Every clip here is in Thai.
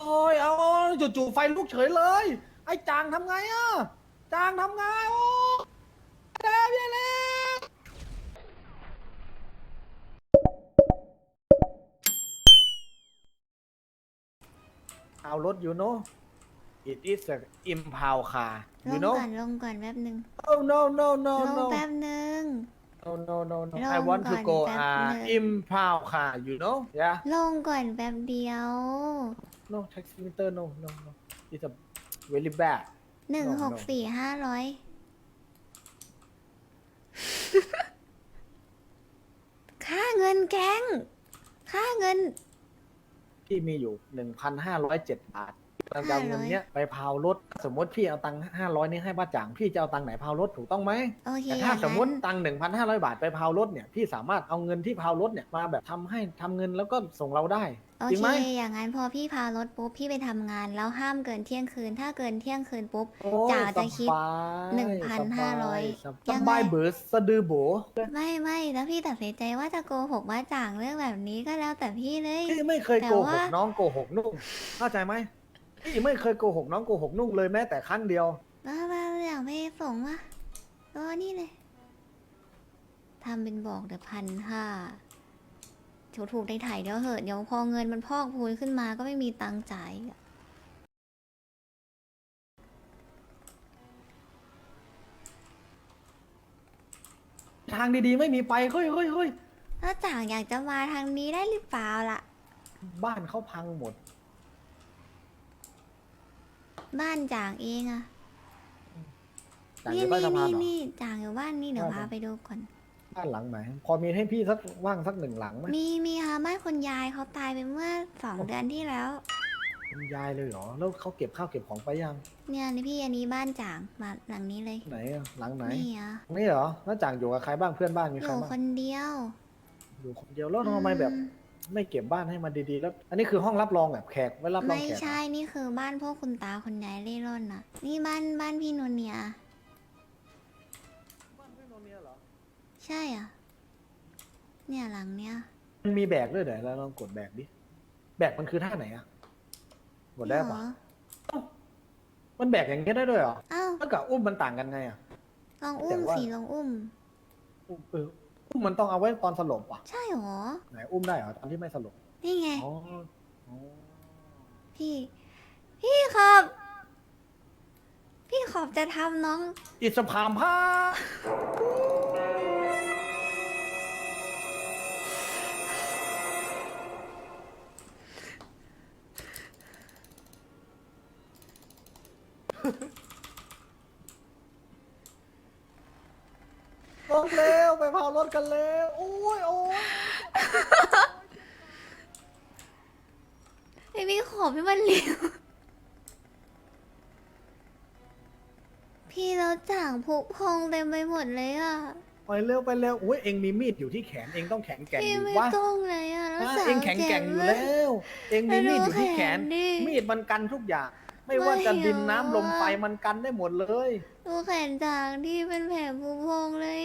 โอ้ยเอาจู่ๆไฟลุกเฉยเลย ไอ้จางทำไงอะจางทำไงโอ้แย่แย่แล้วเอารถ you know it is a impound car ล you ง know ก่อนลงก่อนแป๊บหนึ่ง oh no no no ลง no แป๊บหนึ่ง no no no no ลง I want to ก่อน go แป๊บ uh หนึ่ง impound car you know yeah ลงก่อนแป๊บเดียว no taxi meter no no no it's a very bad หนึ่ง No, หก no. สี่ห้าร้อยค่าเงินแก๊งค่าเงิน พี่มีอยู่หนึ่งพันห้าร้อยเจ็ดบาทกำลังจะเอาเงินเนี้ยไปพาวรถ สมมติพี่เอาตังค์ห้าร้อยนี้ให้ป้าจ่าง พี่จะเอาตังค์ไหนพาวรถถูกต้องไหม โอเคแต่ถ้าอย่งสมมตินั้นตังค์หนึ่งพันห้าร้อยบาทไปพาวรถเนี่ย พี่สามารถเอาเงินที่พาวรถเนี่ยมาแบบทำให้ทำเงินแล้วก็ส่งเราได้ โอจริงเค ไหม อย่างนั้นพอพี่พารถปุ๊บพี่ไปทำงาน แล้วห้ามเกินเที่ยงคืน ถ้าเกินเที่ยงคืนปุ๊บ โอ้จ่าจะคิดสบาย1,500สยังบายไงเบิร์ดสะดือโบไม่ไม่แล้วพี่ตัดสินใจว่าจะโกหกว่าจ่างเรื่องแบบนี้ก็แล้วแต่พี่เลย พี่ไม่เคยแต่โกหว่ากน้องโกหกนุ่งเข้าใจไหมพี่ไม่เคยโกหกน้องโกหกนุ่งเลยแม้แต่ครั้งเดียวมามาอยากไปส่งมาตัวนี่เลยทำเป็นบอกเดี๋ยวพันห้า ถูกถูกได้ถ่ายเดี๋ยวเหอะเดี๋ยวพอเงินมันพอกพูนขึ้นมาก็ไม่มีตังค์จ่ายอีกอะทางดีๆ ไม่มีไปเฮ้ยเฮ้ยเฮ้ยถ้าจ่างอยากจะมาทางนี้ได้หรือเปล่าล่ะ บ้านเขาพังหมด บ้านจ่างเองอะจากนี่เดี๋ยวก็นี่จะพานี่เหรอนี่จ่างอยู่บ้านนี่เดี๋ยวบ้านพาไปดูก่อน บ้านหลังไหนพอมีให้พี่สักว่างสักหนึ่งหลังไหมมีมีค่ะบ้านคนยายเขาตายไปเมื่อสองเดือนที่แล้ว คุณยายเลยเหรอแล้วเขาเก็บข้าวเก็บของไปยังเนี่ยนี่พี่อันนี้บ้านจ่างมาหลังนี้เลยไหนอะหลังไหนนี่อะนี่เหรอแล้วจ่างอยู่กับใครบ้างเพื่อนบ้านมีอใครยู่บ้างคนเดียวอยู่คนเดียวแล้วทำไมแบบไม่เก็บบ้านให้มันดีๆ แล้ว อันนี้คือห้องรับรองแบบแขกไว้รับรองไม่แขกเหรอใช่นี่คือบ้านพวกคุณตาคุณยายเล่ร่อนน่ะ นี่บ้านบ้านพี่นวลเนีย ใช่อะ เนี่ยหลังเนี้ยมันมีแบกด้วยเดี๋ยวเราลองกดแบกดิ แบกมันคือท่าไหนอะกดได้เหรปะอมันแบกอย่างเงี้ยได้ด้วยเหรออ้าวแล้วกับอุ้มมันต่างกันไงอะลองอุ้แต่มว่าสิลองอุ้ม อุ้มเอออุ้มมันต้องเอาไว้ตอนสลบว่ะ ใช่เหรอ ไหนอุ้มได้เหรอตอนที่ไม่สลบ นี่ไง อ๋ออ๋อพี่ พี่ขอบพี่ขอบจะทำน้อง อิสพามผ้า ลงเร็วไปเผารถกันเร็วโอ้ยโอ้ยไอพี่ขอบพี่มันเลี้ยวพี่แล้วจ่างผุพองเต็มไปหมดเลยอะ ไปเร็วไปเร็วโอ้ยเองมีมีดอยู่ที่แขนเองต้องแข็งแกร่งพี่อยู่ไม่วะต้องเลยอะแล้วอะสาวเองแข็งแกร่งอยู่เจ็บแล้วเองมีมีดอยู่ที่แขนดูแขนดิมีดมันกันทุกอย่าง ไม่ว่าจะไม่ดินน้ำเอาลมอะไฟมันกันได้หมดเลย ดูแขนจ่างที่เป็นแผลผุพองเลย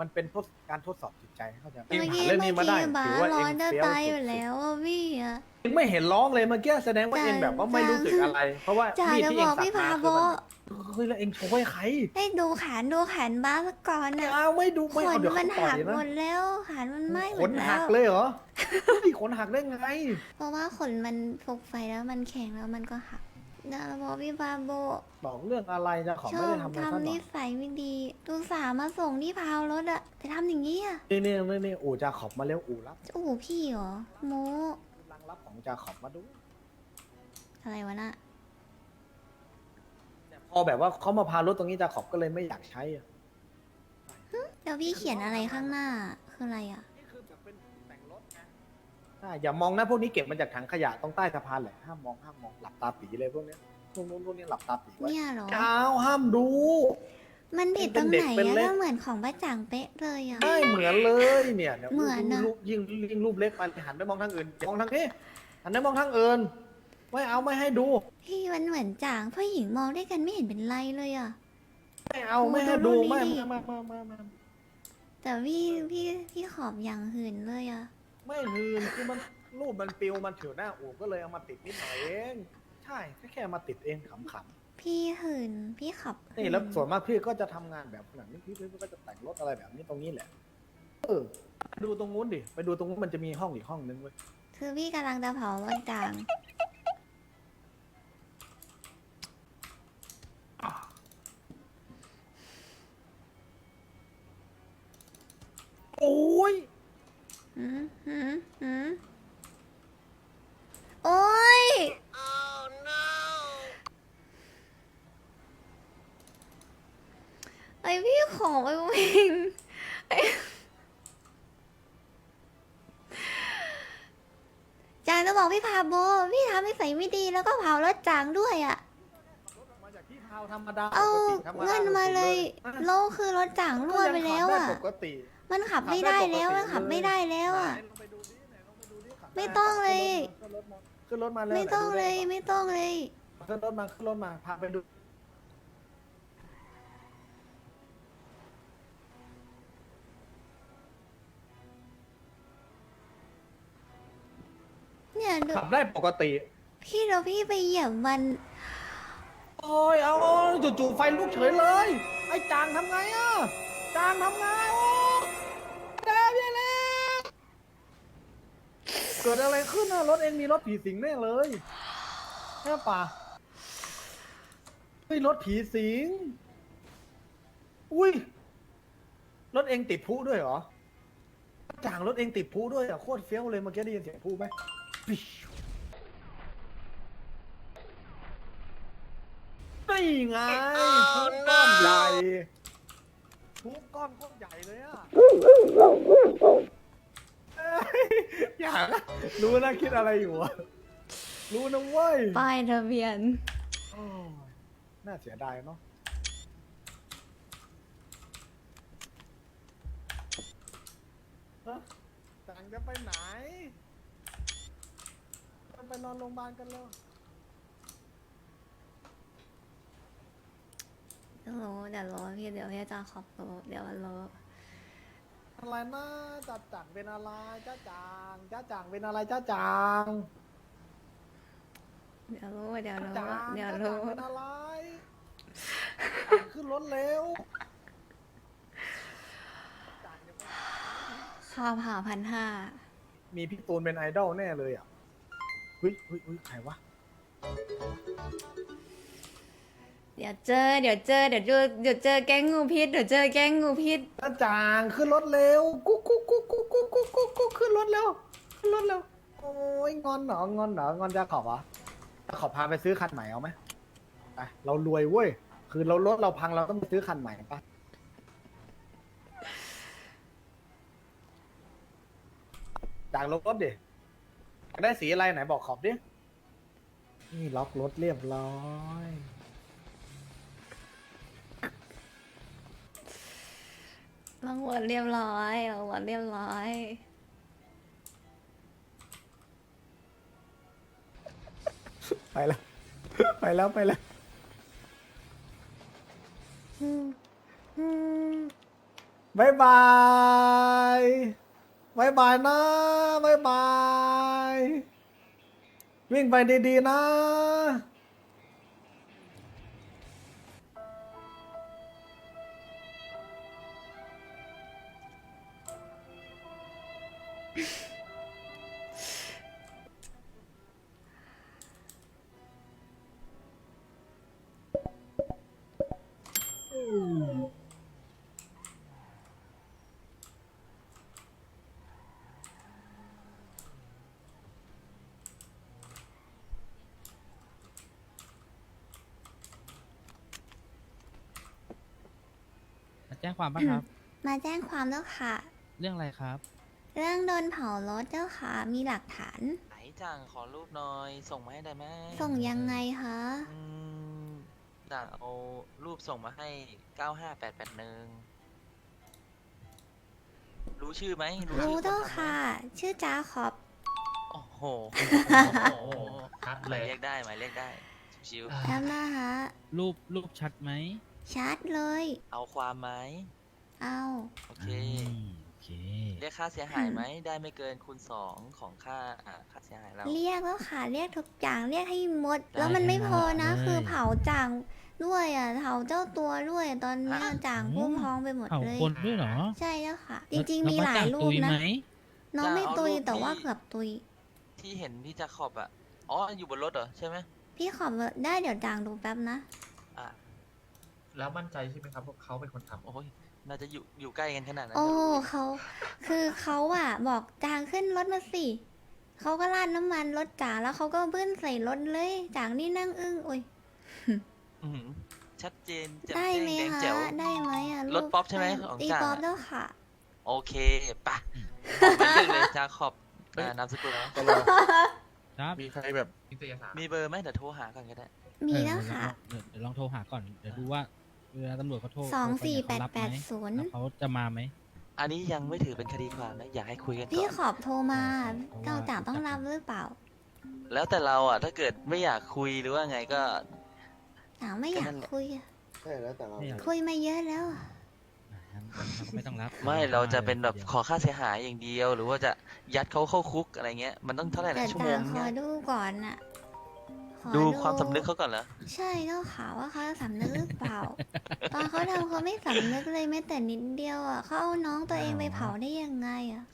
มันเป็นทดการทดสอบจิตใจเข้าใจไหมเอเมื่งอหากี้เรื่องเมื่นี้อมาได้กี้บ้าถือว่าร้เออนงจะเฟี้ยวตายอยู่สุดแล้วอะพี่อะๆเองไม่เห็นร้องเลยเมื่อกี้แสดงว่าจ่าเองแบบว่าไม่รู้สึกอะไร เพราะว่าจ่ามีดจะที่บเองอกสัพี่กพามาโบคือมันเฮ้ยแล้วเองโชว์ให้ใครให้ดูแขนดูแขนบ้าสักก่อนไม่อะเอาไม่ดูขไม่เอานเดี๋ยวมัเขานต่อหัยกหมนะดแล้วขนมันไหม้หมขดนแล้หักวเลยเหรอเฮ้ยขนหักได้ไง เพราะว่าขนมันฟกไฟแล้วมันแข็งแล้วมันก็หัก นะบอกพี่พาโบบอกเรื่องอะไรจะขอชไม่อบได้ทำอะไรซะหทำน่นิอยสัยไม่ดีดูสามาส่งที่พาวรถอะแต่ทำอย่างนี้อะนี่นี่นี่นี่อู่จาขอบมาเร็วอู่รับโอ้โหพี่เหรอโมรังรับของจาขอบมาดูอะไรวะน่ะแต่พอแบบว่าเขามาพารถตรงนี้จาขอบก็เลยไม่อยากใช้อะแล้วพี่เขียนอะไรข้างหน้าคืออะไรอะ ช่อย่ามองนะพวกนี้เก็บมาจากถังขยะตรงใต้สะพานแหละห้ามมองห้ามมองหลับตาปีเลยพวกเนี้ยพวกนู้นพวกนี้หลับตาปีไว้เนี่ยเหรอเจ้าห้ามดู มันผิดตรงเป็นไหนเด็กเป็นอะเล็ก ก็เหมือนของป้าจ่างเป๊ะเลยอะใช่เหมือนเลยเนี่ยยเหมือนนะรูปยิ่งยิ่งรูปเล็กไปหันไปมองทางอื่นมองทางนี้หันไปมองทางอื่นไม่เอาไม่ให้ดู พี่มันเหมือนจ่างผู้หญิงมองด้วยกันไม่เห็นเป็นไรเลยอะไม่เอาโอ้ไม่ให้ดูดูนี่ไม่ดิไม่ไม่ไม่ไม่แต่พี่พี่พี่ขอบอย่างหื่นเลยอะ ไม่หืนคือมันคือรูปมันปิวมันถือหน้าอู่ก็เลยเอามาติดนิดหน่อยเอง ใช่แค่แค่มาติดเองขำๆพี่หืนพี่ขับนี่แล้วส่วนมากพี่ก็จะทำงานแบบแบบนี้พี่พี่ก็จะแต่งรถอะไรแบบนี้ตรงนี้แหละเออดูตรงนู้นดิไปดูตรงนู้นมันจะมีห้องอีกห้องนึงเว้ยคือพี่กำลังจะเผารถจาง โอ้ยหืมหืมหืม โอ้ย ไอพี่ขอไปวิ่งไอ้จางจะบอกพี่พาโบ พี่ทำให้ใส่ไม่ดีแล้วก็เผารถจางด้วยอะรถออกมาจากที่พาวธรรมดาเอาปกติธรรดเงินมาเลยอะโลคือรถจางรั่วไปแล้วอะ ก็ยังขับได้ปกติ มันขับไม่ได้แล้วมันขับไม่ได้แล้วอะ ไหนลงไปดูดิไหนลงไปดูดิขับด้ไม่ต้องเลย ขึ้นรถมาขึ้นรถมาเลยไม่ต้องเลยไม่ต้องเลย ขึ้นรถมาขึ้นรถมาพาไปดู เนี่ยดูขับได้ปกติ พี่เดี๋ยวพี่ไปเหยียบมัน โอ้ยเอาจู่ๆไฟลุกเฉยเลย ไอ้จางทำไงอะ จางทำไงโกิดอะไรขึ้นอะรถเองมีรถผีสิงแน่เลยใช่ปะเฮ้ยรถผีสิง อุ้ย รถเองติดพลุด้วยเหรอจางรถเองติดพลุด้วยอะโคตรเฟี้ยวเลยเมื่อกี้ได้ยินเสียงพลุไหมปิ๊วนี่ไงพลุก้อนใหญ่พลุก้อนโคตรใหญ่เลยอะเอ้ยอยากอะรู้นะคิดอะไรอยู่อะรู้นะเว้ยป้ายทะเบียน โอ้ยน่าเสียดายเนาะฮะต่างจะไปไหนจะไปนอนโรงพยาบาลกันแล้วเดี๋ยวรู้เดี๋ยวรู้พี่เดี๋ยวพี่จะขอบรู้เดี๋ยวรู้อะไรนะจัดจังเป็นอะไรจ้าจางจ้าจางเป็นอะไรจ้าจางเดี๋ยวรู้เดี๋ยวรู้จางเดี๋ยวจ้าจารู้งเป็นอะไรจางขึ้นรถเร็วจางจะไปไหนค่าผ่าพันห้ามีพี่ตูนเป็นไอดอลแน่เลยอะเฮ้ยเฮ้ยเฮ้ยใครวะ เดี๋ยวเจอ เดี๋ยวเจอ เดี๋ยวเจอเดี๋ยวเจอแก๊งงูพิษ เดี๋ยวเจอแก๊งงูพิษ จ้าจางขึ้นรถเร็วกุ๊กกุ๊กกุ๊กกุ๊กกุ๊กกุ๊กกุ๊กกุ๊กขึ้นรถเร็วขึ้นรถเร็วโอ้ยงอนเหรองอนเหรองอนจะขอบวะจะขอพาไปซื้อคันใหม่เอาไหมไปเรารวยเว้ยคือเรารถเราพังเราต้องไปซื้อคันใหม่ปะจางลงรถดิอยากได้สีอะไรไหนบอกขอบดินี่ล็อกรถเรียบร้อย รางวัลเรียบร้อยรางวัลเรียบร้อยไปแล้ว ไปแล้วไปแล้วบายบายบายบายนะบายบาย วิ่งไปดีๆนะ จ้งความป่ะครับ มาแจ้งความแล้วค่ะ เรื่องอะไรครับ เรื่องโดนเผารถเจ้าค่ะ มีหลักฐาน ไหนจังขอรูปหน่อย ส่งมาให้ได้ไหมส่งยังไงคะอืมจังเอารูปส่งมาให้เก้าห้าแปดแปดหนึ่งรู้ชื่อไหมชื่รู้อเจ้านทำไหมค่ะ ชื่อจ้าขอบ โอ้โหโอ้โหชัดหเลมายย เรียกได้หมายเรียกได้ชิวจำได้ฮะรูปรูปชัดไหม ชัดเลยๆเอาความไหมเอา โอเคอืมโอเคเค เรียกค่าเสียหายไหมได้ไม่เกินคูณสองของค่าอ่าค่าเสียหายเราเรียกแล้วค่ะ เรียกทุกอย่าง เรียกให้หมดได้แล้วมันไม่พอนะ ได้คือเผาจางด้วยอะ เผาเจ้าตัวด้วย ตอนเนี้ยฮะจางพุ่มพองไปหมดเผาเลย คนด้วยเหรอใช่แล้วค่ะจแวริงๆ มีแวหลายบ้รูตุปนะไหมน้องไม่จะเอาตุยรูปแต่ว่าที่เกือบตุย ที่เห็นพี่จะขอบอะ อ๋อ อยู่บนรถเหรอ ใช่ไหมพี่ขอบได้เดี๋ยวจางดูแป๊บนะอะ แล้วมั่นใจใช่ไหมครับว่าเขาเป็นคนทำโอ้ยน่าจะอยู่อยู่ใกล้กันขนาดนั้นโอ้นะเขาคือเขาอะบอกจางขึ้นรถมาสิเขาก็ราดน้ำมันรถจางแล้วเขาก็เบิ้ลใส่รถเลย จางนี่นั่งอึ้งอุ้ยอื้อหือชัดเจนแจ่มได้แจ้งไหมแดงคะแจ๋ว ได้ไหมอะรถป๊อปใช่ไหมของตีจ่าป๊อปแล้วค่ะ โอเคปะบอกไปเลยจาขอบอ่านามสกุลนะครับมีใครแบบนิตยสาร มีเบอร์ไหมเดี๋ยวโทรหาก่อนก็ได้ มีเออแล้วค่ะ เดี๋ยวเดี๋ยวลองโทรหาก่อน เดี๋ยวดูว่า เวลาตำรวจเขาโทรสองโทรไปสี่เนี่ยแปดเขารับแปไหดมศูนย์แล้วเขาจะมาไหมอันนี้ยังไม่ถือเป็นคดีความนะอยากให้คุยกันพี่ก่อนขอบโทรมาเพราะว่าเจ้าจ่างต้องรับหรือเปล่าแล้วแต่เราอะ ถ้าเกิดไม่อยากคุยหรือว่าไงก็ จ่างไม่อยากคุยอะใช่แล้วแต่เรา ไม่อยากคุยมาเยอะแล้วอะอะงั้นงั้นไม่ต้องรับไม่เราจะเป็นแบบดี๋ยวขอค่าเสียหายอย่างเดียว หรือว่าจะยัดเขาเข้าคุกอะไรเงี้ยมันต้องเท่าไหร่แต่นะชั่วโมจ่างงขอเนี่ยดูก่อนน่ะข อดูความสำนึกเขาก่อนเหรอใช่ก็ข่าวว่าเขาสำนึกหรือเปล่า ตอนเขาทำเขาไม่สำนึกเลยแม้แต่นิดเดียวอะเขาเอาน้องตัวเองไปเผาได้ยังไงอะ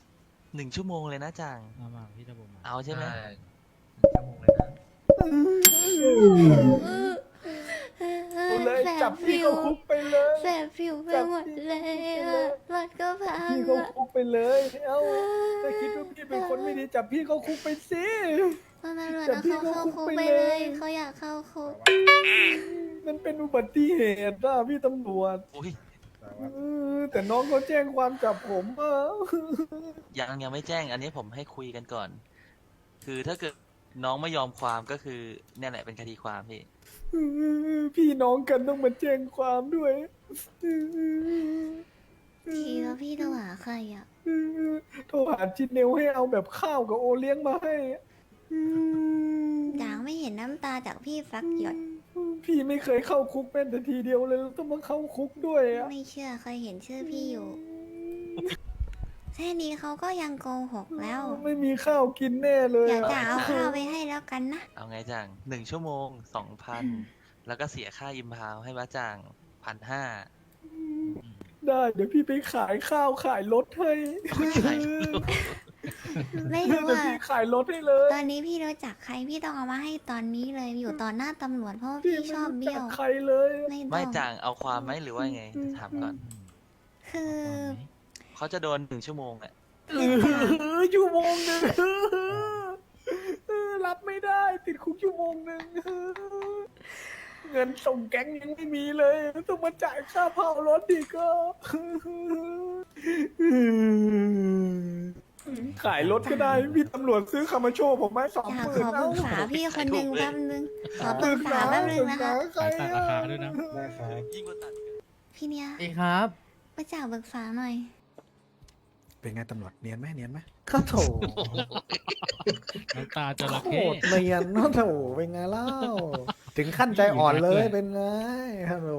หนึ่งชั่วโมงเลยนะจาง มามาพี่ตะบมมาเอาใช่ไหมชั่วโมงเลยนะเอาเลยแสจับบพี่ผิวเข้าคุกไปเลยแสบผิวไปหมดเลยอะรถก็พังพี่เข้าอะคุกไปเลย เอ้าถ้าคิดว่าพี่เป็นคนไม่ดีจับพี่เข้าคุกไปสิ ตำรวจจับเอาพี่เขาเข้าเข้าคุคุกกไปไปเลเลยยเขาอยากเข้าคุกมันเป็นอุบัติเหตุอะพี่ตำรวจอุ้ยเออแต่น้องเขาแจ้งความจับผมอะยังยังไม่แจ้ง อันนี้ผมให้คุยกันก่อน คือถ้าเกิดน้องไม่ยอมความก็คือเนี่ยแหละเป็นคดีความพี่ เออพี่น้องกันต้องมาแจ้งความด้วยเออพี่แล้วพี่โทรหาใครอะ เออโทรหาจินเนลให้เอาแบบข้าวกับโอเลี้ยงมาให้อื มด่างไม่เห็นน้ำตาจากพี่สักหยด พี่ไม่เคยเข้าคุกแม้แต่ทีเดียวเลยแล้วต้องมาเข้าคุกด้วยอะไม่เชื่อเคยเห็นชื่อพี่อยู่ แค่นี้เขาก็ยังโกหกแล้ว ไม่มีข้าวกินแน่เลยเดี๋ยวอะจะเอาข้าวไปให้แล้วกันนะ เอาไงจางหนึ่งชั่วโมงสองพันแล้วก็เสียค่ายิมพาวให้บ้าจางพันห้า ได้ เดี๋ยวพี่ไปขายข้าวขายรถให้ ขายรถ ไม่เดี๋รู้ยวว่าพี่ขายรถให้เลยตอนนี้พี่รู้จักใครพี่ต้องเอามาให้ตอนนี้เลยอยู่ต่อหน้าตำรวจเพราะว่าพี่พี่ไม่ชอบรู้เบี้จัยกวใครเลย ไม่ต้ไม่องจางเอาความไหมหรือว่าไงถามก่อนคือ เขาจะโดนหนึ่งชั่วโมงอะเออชั่วโมงหนึ่งเออรับไม่ได้ ติดคุกชั่วโมงหนึ่งเงินส่งแก๊งยังไม่มีเลย ต้องมาจ่ายค่าเผารถอีกก็ ขายรถก็ได้ พี่ตำรวจซื้อคามาโชว์ผมไหมสองอยาหกมื่ขนอปรึกษาพี่คนหนึ่งแป๊บนึง ขอปรึกษาแป๊บนึงนะคะ ใครขายตัดราคาด้วยนะ ได้ครับ ยิ่งกว่าตัด พี่เนี่ยดีครับมาจากปรึกษาหน่อย เป็นไงตำรวจเนียนไหมเนียนไหมก็โถน้ำตาจระโคเข้ตรเนียนนะโถเป็นไงเล่า ถึงขั้นใจอ่อนเลยเป็นไงฮัลโหล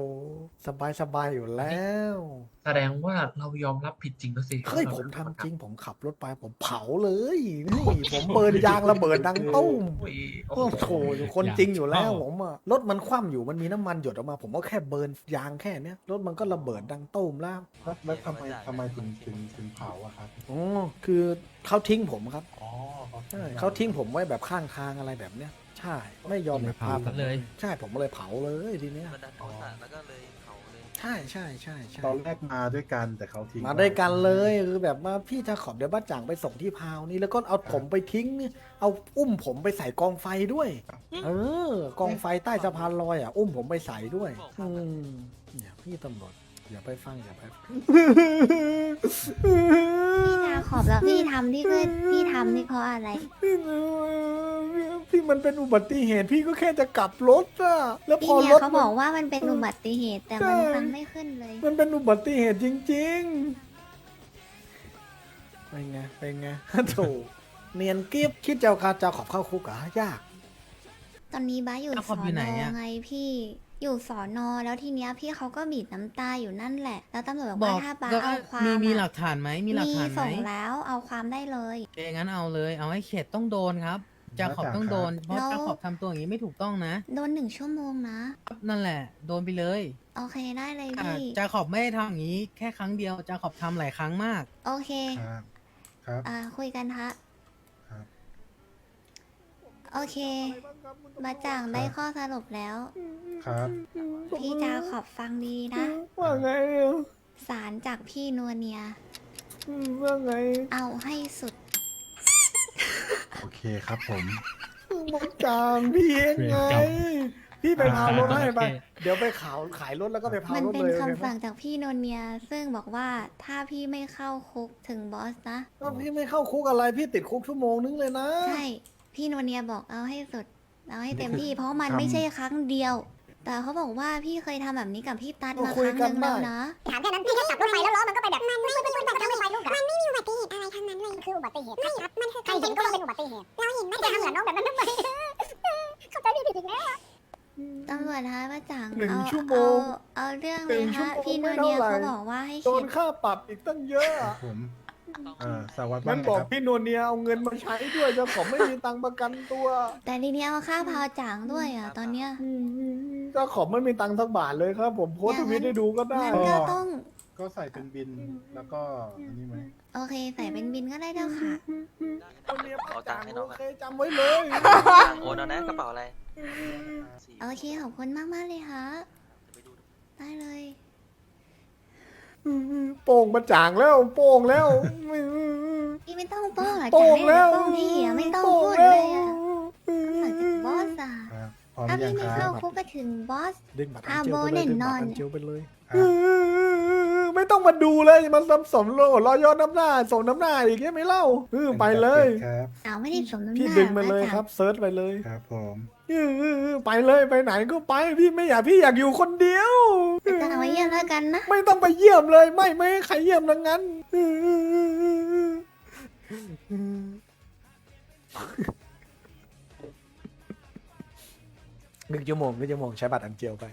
สบายสบายอยู่แล้ว แสดงว่าเรายอมรับผิดจริงแล้วสิเฮ้ยผมทำจริงผมขับรถไปผมเผาเลยนี่ผมเบิร์นยางระเบิดดังตุ้ม โอ้ยโอ้โอ้โหโถอยู่คนจริงอยู่แล้วผมอะรถมันคว่ำอยู่มันมีน้ำมันหยดออกมา ผมก็แค่เบิร์นยางแค่เนี้ยรถมันก็ระเบิดดังตุ้มแล้วแล้วแล้วทำไมทำไมถึงถึงถึงเผาอะครับ อ๋อคือเขาทิ้งผมครับ อ๋อเขาใช่เขาทิ้งผมไว้แบบข้างทางอะไรแบบเนี้ย ใช่ ไม่ยอมแบบพาผมเลย ใช่ผมเลยเผาเลยทีเนี้ย บันดาลโทสะแล้วก็เลยเผาเลย ใช่ใช่ใช่ใช่ตอนแรกมาด้วยกันแต่เขาทิ้งมาด้วยกันเลยคือแบบว่าพี่จะขอบเดี๋ยวบ้าจ่างไปส่งที่พาวนี่แล้วก็เอาผมไปทิ้งเนี่ยเอาอุ้มผมไปใส่กองไฟด้วย เออ กองไฟใต้สะพานลอยอะ อุ้มผมไปใส่ด้วยอืมเนี่ยพี่ตำรวจ อย่าไปฟังอย่าไปพี่นาขอบแล้วพี่ทำที่คือพี่ทำนี่เพราะอะไรพี่มันเป็นอุบัติเหตุพี่ก็แค่จะกลับรถอะแล้วพพี่อเนี่รยถเขาบอกว่ามันเป็นอุบัติเหตุแต่มันฟังไม่ขึ้นเลย มันเป็นอุบัติเหตุจริงๆเป็นไงเป็นไง โถเนียนกิฟคิดจะเอาคาจะขอบเข้าคุกเหรอยาก ตอนนี้บ้าอยู่เอาสขออบอยู่นไหนออะ ไงพี่ อยู่สอนอแล้วทีเนี้ยพี่เขาก็บีบน้ำตาอยู่นั่นแหละ แล้วตำรวจบอกบอว่ากถ้าป้าแล้วเอาความมีมีอะหลักฐานไหมมีหลักฐานไหมส่งแล้วเอาความได้เลย เอ้งั้นเอาเลย เอาให้เข็ดต้องโดนครับจาขอบต้องโดน เพราะแล้วจาขอบทำตัวอย่างนี้ไม่ถูกต้องนะ โดนหนึ่งชั่วโมงนะ นั่นแหละ โดนไปเลยโอเคได้เลยอะพี่จาขอบไม่ได้ทำอย่างนี้ แค่ครั้งเดียวจาขอบทำหลายครั้งมาก โอเคครับ ครับ อ่าคุยกันฮะครับ โอเค มาจ่างได้ข้อสรุปแล้ว ครับ พี่จาขอบฟังดีนะ ว่าไงอะสารจากพี่นัวเนีย อืมว่าไงเอาให้สุด โอเคครับผมน้องจางพี่เองไงเวรกรรมพี่ไปพารถให้ไปโอเคเดี๋ยวไปขาวขายรถแล้วก็ไปพามันรถเป็นเลยคำโอเคสั่งไหมจากพี่นนเนีย ซึ่งบอกว่าถ้าพี่ไม่เข้าคุกถึงบอสนะ ก็พี่ไม่เข้าคุกอะไรพี่ติดคุกชั่วโมงนึงเลยนะ ใช่ พี่นวเนียบอกเอาให้สุด เอาให้เต็มนี่คือที่ เพราะมันทำไม่ใช่ครั้งเดียว แต่เขาบอกว่าพี่เคยทำแบบนี้กับพี่ตัดก็มาคุคยรั้งหกันนึ่งแล้วได้นะ ถามแค่นั้นพี่แค่ขับรถไปแล้วล้อมันก็ไปแบบมันไม่เป็นอุบัติเหตุมันไม่มีอุบัติเหตุอะไรทั้งนั้นเลยคืออุบัติเหตุไม่ครับมันคือใครเห็นก็ว่าเป็นอุบัติเหตุเราเห็นไม่ได้ทำเหมือนน้องแบบนั้นทำไมเข้าใจพี่ผิดอีกแล้วตำรวจฮะว่าจังหนึ่งเอาชั่วโมเอางเอาเรื่องหเลนึ่ยงชั่วฮะโมงพี่นไม่วเนียเท่าไหร่เขาบอกว่าให้โดเข็นดค่าปรับอีกตั้งเยอะครัอะบผม เอ่อสารวัตรงั้ว่านไงบอกครับพี่นวลเนียเอาเงินมาใช้ด้วยจะผมไม่มีตังค์ประกันตัวแต่ทีเนี้ยเอาค่าพาวจ่างด้วยอะตอนเนี้ย เจ้าของไม่มีตังค์สักบาทเลยครับ ผมโพสต์ทวิตให้ดูก็ได้งั้นก็ต้องก็ใส่เป็นบินแล้วก็อันนี้ไหมโอเคใส่เป็นบินก็ได้เจ้าค่ะเอาตังค์ให้น้องโออะเคจำไว้เลย โอนเอานะกระเป๋าอะไรสี่โอเคขอบคุณมากมากๆเลยฮะไปดู ได้เลย โป่งมาจ่างแล้วโป่งแล้วพี่ไม่ต้องโป้งหรอกโป่จ่างแล้วโป้งพี่อะไม่ต้องโป่พูดแล้วเลยอะหลังจากบอสอะครับพร้อมหถ้ารือยัพี่งไม่คเข้ารับคุกก็ถึงบอสดึงบัตรอ่าอันเจียวไปโบแน่เลยดึงนบัอตนรอันเจียวไปเลยครับ ไม่ต้องมาดูเลยมาสมสมโลรอยอดน้ำหน้าส่งน้ำหน้าอีกใช่ไหมเล่าเออไปเลย ครับเอาไม่ได้สมน้ำหพี่น้าดึงมาเลยหอกครับเซิร์ชไปเลยครับผมเออไปเลยไปไหนก็ไปพี่ไม่อยากพี่อยากอยู่คนเดียวจะเอาไว้เยี่ยมแล้วกันนะ ไม่ต้องไปเยี่ยมเลยไม่ไม่ให้ใครเยี่ยมทั้งนั้นหนึ่งชั่วโมงก็ชั่วโมงใช้บัตรอันเจียวไป